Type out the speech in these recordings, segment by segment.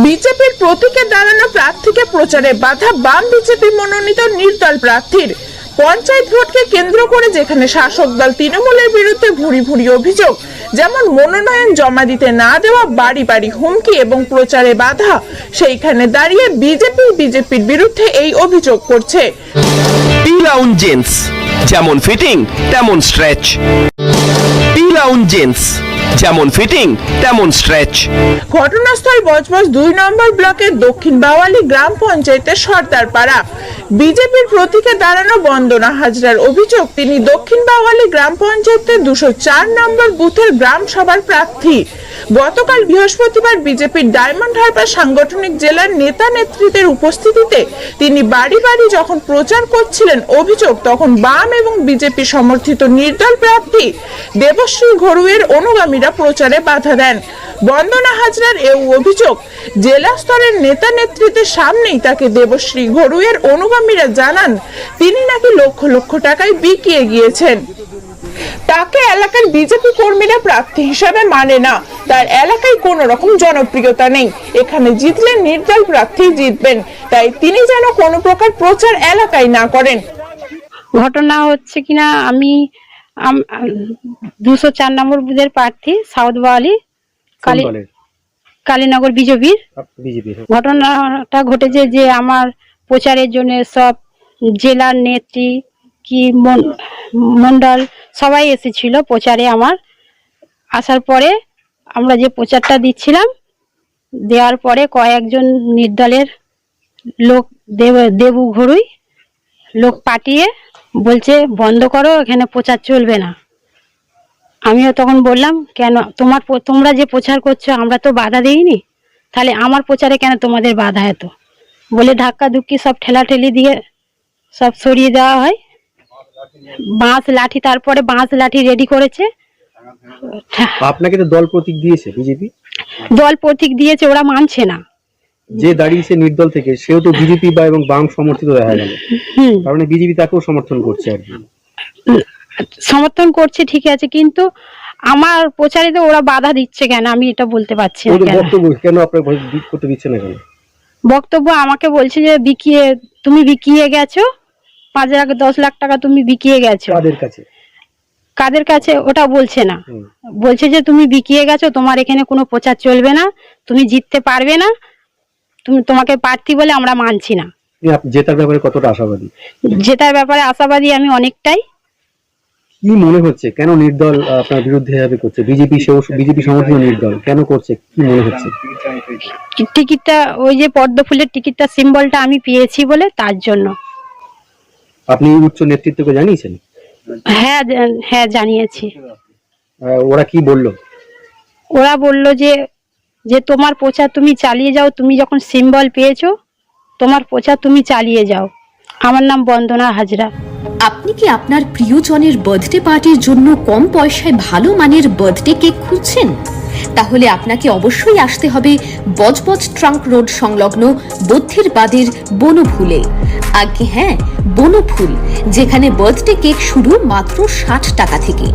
বিজেপির প্রতীকে দাঁড়ানো প্রার্থীকে প্রচারে বাধা বাম বিজেপি মনোনীত নির্দল প্রার্থীর। পঞ্চায়েত ভোটকে কেন্দ্র করে যেখানে শাসক দল তৃণমূলের বিরুদ্ধে ভুরি ভুরি অভিযোগ, যেমন মনোনয়ন জমা দিতে না দেওয়া, বাড়ি বাড়ি হুমকি এবং প্রচারে বাধা, সেইখানে দাঁড়িয়ে বিজেপি বিজেপির বিরুদ্ধে এই অভিযোগ করছে। জেন্স যেমন ফিটিং তেমন স্ট্রেচ জেন্স যেমন ফিটিং, তেমন স্ট্রেচ। ঘটনাস্থল বজবজ দুই নম্বর ব্লকের দক্ষিণ বাওয়ালি গ্রাম পঞ্চায়েতের সর্দার পাড়া বিজেপির প্রতীকে দাঁড়ানো বন্দনা হাজরার অভিযোগ, তিনি দক্ষিণ বাওয়ালি গ্রাম পঞ্চায়েতের দুশো চার নম্বর বুথের গ্রাম সভার প্রার্থী। গতকাল বৃহস্পতিবার বিজেপির ডায়মন্ড হারবার সাংগঠনিক জেলার নেতা নেতৃত্বের উপস্থিতিতে তিনি বাড়ি বাড়ি যখন প্রচার করছিলেন অভিযোগ, তখন বাম এবং বিজেপি সমর্থিত নির্দল প্রার্থী দেবশ্রী ঘরুয়ের অনুগামীরা প্রচারে বাধা দেন। বন্দনা হাজরার এই অভিযোগ, জেলা স্তরের নেতা নেতৃত্বের সামনেই তাকে দেবশ্রী ঘরুয়ের অনুগামীরা জানান তিনি নাকি লক্ষ লক্ষ টাকায় বিকিয়ে গিয়েছেন। তাকে এলাকার বিজেপি কর্মীরা প্রার্থী হিসাবে মানে না। তার এলাকায় কোনো রকম জনপ্রিয়তা নেই। এখানে জিতলে নির্দল প্রার্থী জিতবেন। তাই তিনি যেন কোনো প্রকার প্রচার এলাকায় না করেন। ঘটনা হচ্ছে কিনা আমি দুশো চার নম্বর বুথের প্রার্থী সাউথ বাওয়ালি কালী কালীনগর বিজেপির। বিজেপির ঘটনাটা ঘটেছে যে আমার প্রচারের জন্য সব জেলার নেত্রী কি মন- মণ্ডল সবাই এসেছিল প্রচারে আমার। আসার পরে আমরা যে প্রচারটা দিচ্ছিলাম, দেওয়ার পরে কয়েকজন নির্দলের লোক দেব দেবু ঘড়ুই লোক পাঠিয়ে বলছে, বন্ধ করো, এখানে প্রচার চলবে না। আমিও তখন বললাম, কেন, তোমার তোমরা যে প্রচার করছ, আমরা তো বাধা দিইনি। তাহলে আমার প্রচারে কেন তোমাদের বাধা এত? বলে ধাক্কা ধুক্কি সব ঠেলাঠেলি দিয়ে সব সরিয়ে দেওয়া হয়। বাঁশ লাঠি তারপরে বাঁশ লাঠি রেডি করেছে। আপনাকে তো দল প্রতীক দিয়েছে বিজেপি? দল প্রতীক দিয়েছে ওরা মানছে না। যে দাঁড়িয়েছে নির্দল থেকে সেও তো বিজেপি বা এবং বাম সমর্থিত দেখা গেল। কারণে বিজেপি তাকেও সমর্থন করছে আর কি। সমর্থন করছে ঠিক আছে কিন্তু আমার প্রচারে তো ওরা বাধা দিচ্ছে কেন? আমি এটা বলতে পারছি না কেন? আপনার করতে দিচ্ছে না কেন? বক্তব্য আমাকে বলছে যে বিকিয়ে তুমি বিকিয়ে গেছো? পাঁচ লাখ দশ লাখ টাকা তুমি বিকিয়ে গেছো। তাদের কাছে? কাদের কাছে? ওটা বলছে না। বলছে যে তুমি বিকিয়ে গেছো তোমার এখানে কোনো প্রচার চলবে না তুমি জিততে পারবে না তুমি তোমাকে প্রার্থী বলে আমরা মানছি না। জেতার ব্যাপারে কতটা আশাবাদী? জেতার ব্যাপারে আশাবাদী আমি অনেকটাই। কি মনে হচ্ছে? কেন নির্দল আপনার বিরুদ্ধে এভাবে করছে? বিজেপি বিজেপি সমর্থিত নির্দল কেন করছে? কি মনে হচ্ছে? টিকিটটা ওই যে পদ্ম ফুলের টিকিটটা সিম্বলটা আমি পেয়েছি বলে তার জন্য। আপনি উচ্চ নেতৃত্বকে জানিয়েছেন? হ্যাঁ হ্যাঁ জানিয়েছি। ওরা কি বলল? ওরা বলল যে যে তোমার প্রচার তুমি চালিয়ে যাও তুমি যখন সিম্বল পেয়েছ তোমার প্রচার তুমি চালিয়ে যাও। আমার নাম বন্দনা হাজরা। আপনি কি আপনার প্রিয়জনের বার্থডে পার্টির জন্য কম পয়সায় ভালো মানের বার্থডে কেক খুঁজছেন? তাহলে আপনাকে অবশ্যই আসতে হবে বজবজ ট্রাঙ্ক রোড সংলগ্ন বদ্ধির বাদের বনফুলে। আগে হ্যাঁ বনফুল, যেখানে বার্থডে কেক শুরু মাত্র ষাট টাকা থেকে।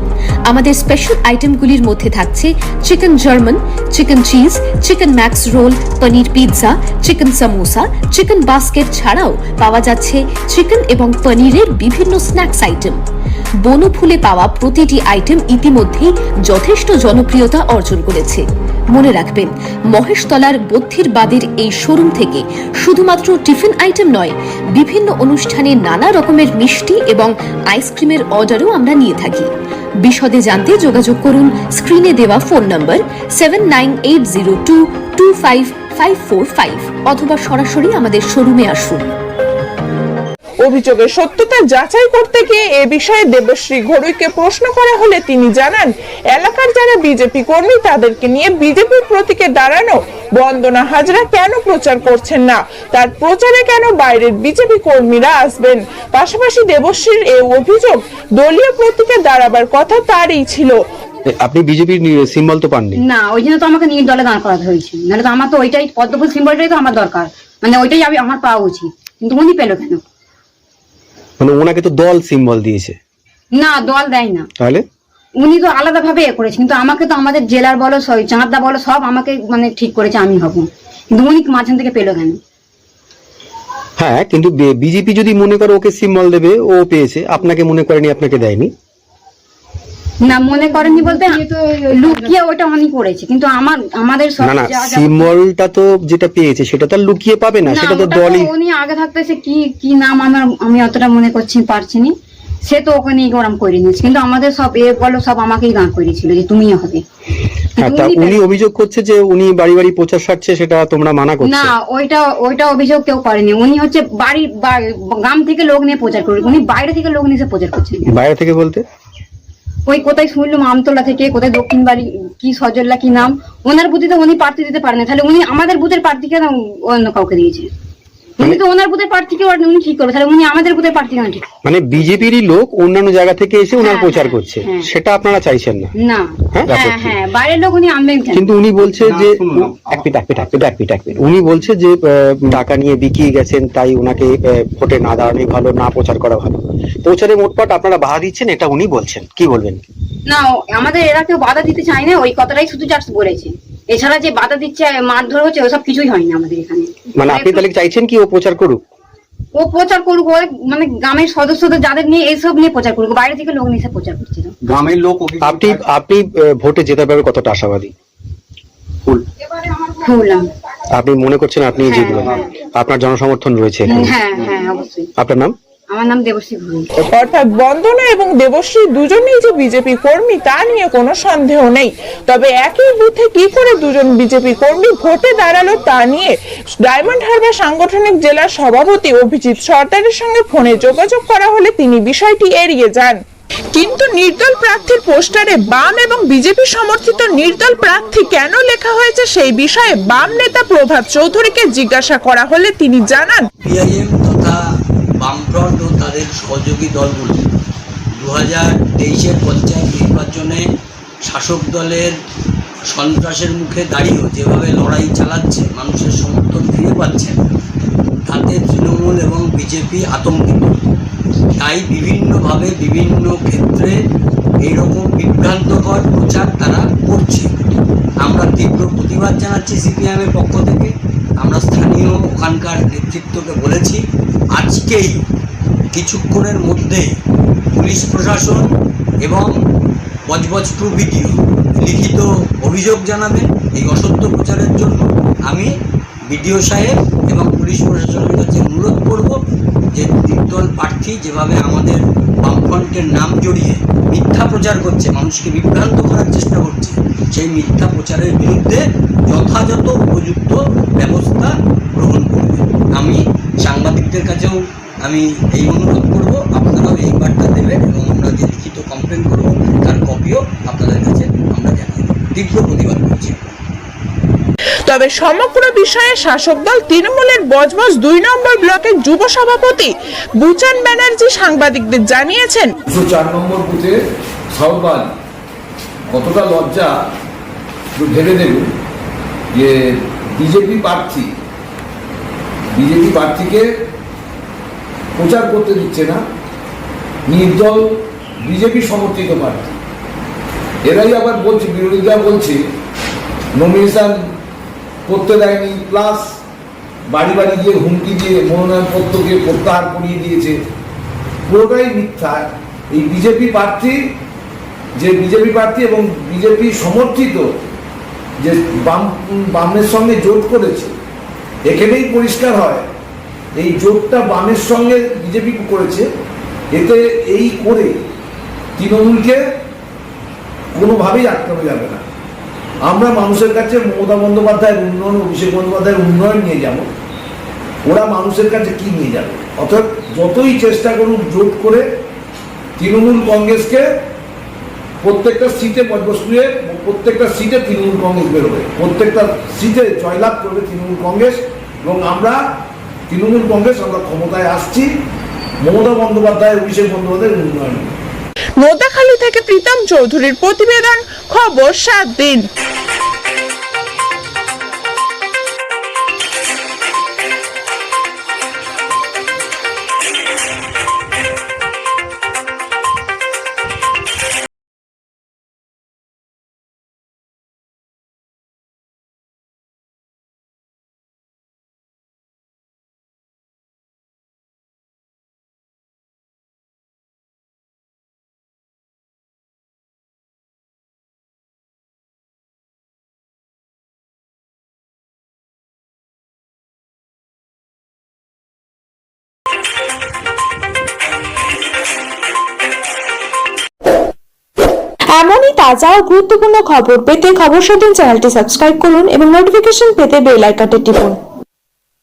আমাদের স্পেশাল আইটেমগুলির মধ্যে থাকছে chicken German chicken cheese chicken max roll paneer pizza chicken samosa chicken basket ছাড়াও পাওয়া যাচ্ছে চিকেন এবং পনিরের বিভিন্ন স্ন্যাক্স আইটেম বনফুলে পাওয়া প্রতিটি আইটেম ইতিমধ্যেই যথেষ্ট জনপ্রিয়তা অর্জন করেছে। মনে রাখবেন মহেশতলার বদ্ধির বাদের এই শোরুম থেকে শুধুমাত্র টিফিন আইটেম নয়, বিভিন্ন অনুষ্ঠানে নানা রকমের মিষ্টি এবং আইসক্রিমের অর্ডারও আমরা নিয়ে থাকি। বিশদে জানতে যোগাযোগ করুন স্ক্রিনে দেওয়া phone number seven nine eight zero two two five five four five অথবা সরাসরি আমাদের শোরুমে আসুন। অভিযোগের সত্যতা যাচাই করতে গিয়ে এ বিষয়ে দেবশ্রী ঘড়ুইকে প্রশ্ন করা হলে তিনি জানান এলাকার যারা বিজেপি কর্মী তাদেরকে নিয়ে বিজেপির প্রতীকে দাঁড়ানো বন্দনা হাজরা কেন প্রচার করছেন না? তার প্রচারে কেন বাইরের বিজেপি কর্মীরা আসবেন? পাশাপাশি দেবশ্রীর এই অভিযোগ দলীয় প্রতীকে দাঁড়াবার কথা তারই ছিল। আপনি বিজেপির সিম্বল তো পাননি। না ওই জন্য তো আমাকে নিয়ে দলে দাঁড় করাতে হয়েছে। নাহলে তো আমার তো ওইটাই পদ্মফুল সিম্বলটাই তো আমার দরকার। মানে ওইটাই আমি আমার পাওয়া উচিত। কিন্তু উনি পেল কেন? মানে ওনাকে তো দল সিম্বল দিয়েছে। না দল দেয় না। তাহলে? উনি তো আলাদা ভাবে এ করেছে কিন্তু আমাকে তো আমাদের জেলার বলো চাঁদা বলো সব আমাকে মানে ঠিক করেছে আমি হব। কিন্তু উনি মাঝখান থেকে পেল কেন? হ্যাঁ কিন্তু বিজেপি যদি মনে করে ওকে সিম্বল দেবে ও পেয়েছে। আপনাকে মনে করেনি আপনাকে দেয়নি। না মনে করেননি বলতে লুকিয়ে ওটা উনি করেছে কিন্তু আমার আমাদের সব না না যা- যা- সিম্বলটা তো যেটা পেয়েছে সেটা তো লুকিয়ে পাবে না সেটা তো দলই উনি আগে থাকতে সে কি কি নাম আমার আমি অতটা মনে করছি পারছি নি সে তো ওকে নিয়ে ওরম করে নিয়েছে কিন্তু আমাদের সব এ বলো সব আমাকেই গান করেছিল যে তুমি হবে। হ্যাঁ তা উনি অভিযোগ করছে যে উনি বাড়ি বাড়ি প্রচার সারছে সেটা তোমরা মানা করছ। না ওইটা ওইটা অভিযোগ কেউ করেনি। উনি হচ্ছে বাড়ি বা- গ্রাম থেকে লোক নিয়ে প্রচার করে উনি বাইরে থেকে লোক নিয়ে প্রচার করছেন। বাইরে থেকে বলতে? ওই কোথায় শুনলাম আমতলা থেকে, কোথায় দক্ষিণ বাড়ি, কি সজল্লা কি নাম? ওনার বুথিতে উনি প্রার্থী দিতে পারেন তাহলে উনি আমাদের বুথের প্রার্থী কেন অন্য কাউকে দিয়েছে? উনি তো ওনার বুথের প্রার্থীকে উনি ঠিক করবে। তাহলে উনি আমাদের বুথের প্রার্থী কেন ঠিক মানে বিজেপিরই লোক অন্যান্য জায়গা থেকে এসে ওনার হ্যাঁ, প্রচার হ্যাঁ, করছে। হ্যাঁ। সেটা আপনারা চাইছেন না। না। হ্যাঁ, হ্যাঁ বাইরের লোক উনি আনবেন কিন্তু উনি বলছে যে এক মিনিট এক মিনিট এক মিনিট এক মিনিট এক মিনিট। উনি বলছে যে আহ, টাকা নিয়ে বিকিয়ে গেছেন তাই ওনাকে আহ, ভোটে না দাঁড়ানোই ভালো না প্রচার করা ভালো। প্রচারে মোটপাট আপনারা বাধা দিচ্ছেন এটা উনি বলছেন। কি বলবেন? না আমাদের এরা কেউ বাধা দিতে চায় না ওই কথাটাই শুধু জাস্ট বলেছে। এছাড়া যে বাধা দিচ্ছে মারধর হচ্ছে ওসব কিছুই হয়নি আমাদের এখানে। মানে আপনি তাহলে চাইছেন কি ও প্রচার করুক? ও প্রচার করুক মানে গ্রামের সদস্যদের যাদের নিয়ে এইসব নিয়ে প্রচার করুক বাইরে থেকে লোক নিয়ে প্রচার করছিল গ্রামের লোক আপনি আপনি ভোটে যেতে পারবে কতটা আশাবাদী? আপনি মনে করছেন আপনি হ্যাঁ, জিতবেন? হ্যাঁ। আপনার জনসমর্থন রয়েছে হ্যাঁ হ্যাঁ অবশ্যই। আপনার নাম? আমার নাম দেবশ্রী ভুঁড়ি অর্থাৎ বন্দনা এবং দেবশ্রী দুজনেই যে বিজেপি কর্মী তা নিয়ে কোনো সন্দেহ নেই। তবে একই বুথে কি করে দুজন বিজেপি কর্মী ভোটে দাঁড়াল তা নিয়ে ডায়মন্ড হারবার সাংগঠনিক জেলার সভাপতি অভিজিৎ সর্দারের সঙ্গে ফোনে যোগাযোগ করা হলে তিনি বিষয়টি এড়িয়ে যান। কিন্তু নির্দল প্রার্থীর পোস্টারে বাম এবং বিজেপি সমর্থিত নির্দল প্রার্থী কেন লেখা হয়েছে সেই বিষয়ে বাম নেতা প্রভাত চৌধুরীকে জিজ্ঞাসা করা হলে তিনি জানান তথা বামফ্রন্ট ও তাদের সহযোগী দলগুলি। দু হাজার তেইশের পঞ্চায়েত নির্বাচনে শাসক দলের সন্ত্রাসের মুখে দাঁড়িয়েও যেভাবে লড়াই চালাচ্ছে, মানুষের সমর্থন ফিরে পাচ্ছে তাতে তৃণমূল এবং বিজেপি আতঙ্কিত। তাই বিভিন্নভাবে বিভিন্ন ক্ষেত্রে এইরকম বিভ্রান্তকর প্রচার তারা করছে। আমরা তীব্র প্রতিবাদ জানাচ্ছি সিপিএমের পক্ষ থেকে। আমরা স্থানীয় ওখানকার নেতৃত্বকে বলেছি, আজকেই কিছুক্ষণের মধ্যেই পুলিশ প্রশাসন এবং বজবজ টু ভিডিও লিখিত অভিযোগ জানাবে এই অসত্য প্রচারের জন্য। আমি বিডিও সাহেব এবং পুলিশ প্রশাসনের কাছে অনুরোধ করব যে নির্দল প্রার্থী যেভাবে আমাদের বামফ্রন্টের নাম জড়িয়ে মিথ্যা প্রচার করছে, মানুষকে বিভ্রান্ত করার চেষ্টা করছে। সেই মিথ্যা প্রচারের বিরুদ্ধে যথাযথ উপযুক্ত ব্যবস্থা গ্রহণ করবে। আমি সাংবাদিকদের কাছেও আমি এই অনুরোধ করব, আপনারাও এই বার্তা দেবেন এবং আমরা যে লিখিত কমপ্লেন করব, তার কপিও আপনাদের কাছে আমরা জানিয়ে দেব। তীব্র প্রতিবাদ করছি। তবে সমগ্র বিষয়ে শাসক দল তৃণমূলের বজবজ দুই নম্বর ব্লকের যুব সভাপতি বুচান ব্যানার্জি সাংবাদিকদের জানিয়েছেন চার নম্বর বুথে সাউথবাল কতটা লজ্জা ভেবে দেখুন যে বিজেপি প্রার্থী, বিজেপি প্রার্থীকে প্রচার করতে দিচ্ছে না, নির্দল বিজেপি সমর্থিত প্রার্থী। এরাই আবার বলছে, বিরোধীরা বলছে নমিনেশন করতে দেয়নি প্লাস বাড়ি বাড়ি গিয়ে হুমকি দিয়ে মনোনয়নপত্রকে প্রত্যাহার করিয়ে দিয়েছে। পুরোটাই মিথ্যা। এই বিজেপি প্রার্থী, যে বিজেপি প্রার্থী এবং বিজেপি সমর্থিত যে বাম, বামের সঙ্গে জোট করেছে, এখানেই পরিষ্কার হয়, এই জোটটা বামের সঙ্গে বিজেপি করেছে, এতে এই করে তৃণমূলকে কোনোভাবেই আটকানো যাবে না। আমরা মানুষের কাছে মমতা বন্দ্যোপাধ্যায়ের উন্নয়ন, অভিষেক বন্দ্যোপাধ্যায়ের উন্নয়ন নিয়ে যাব। ওরা মানুষের কাছে কি নিয়ে যাবে? অর্থাৎ যতই চেষ্টা করুক জোট করে তৃণমূল কংগ্রেসকে প্রত্যেকটা সিটে পদ্মশ্রীয়ে, প্রত্যেকটা সিটে তৃণমূল কংগ্রেস বেরোবে। প্রত্যেকটা সিটে জয়লাভ করবে তৃণমূল কংগ্রেস এবং আমরা তৃণমূল কংগ্রেস, আমরা ক্ষমতায় আসছি। মমতা বন্দ্যোপাধ্যায়, অভিষেক বন্দ্যোপাধ্যায়ের উন্নয়ন। নিয়ে। নোদাখালী থেকে প্রীতম চৌধুরীর প্রতিবেদন। খবর সাত দিন। তাজা ও গুরুত্বপূর্ণ খবর পেতে খবর সদিন চ্যানেলটি সাবস্ক্রাইব করুন এবং নোটিফিকেশন পেতে বেল আইকনটি টিপুন।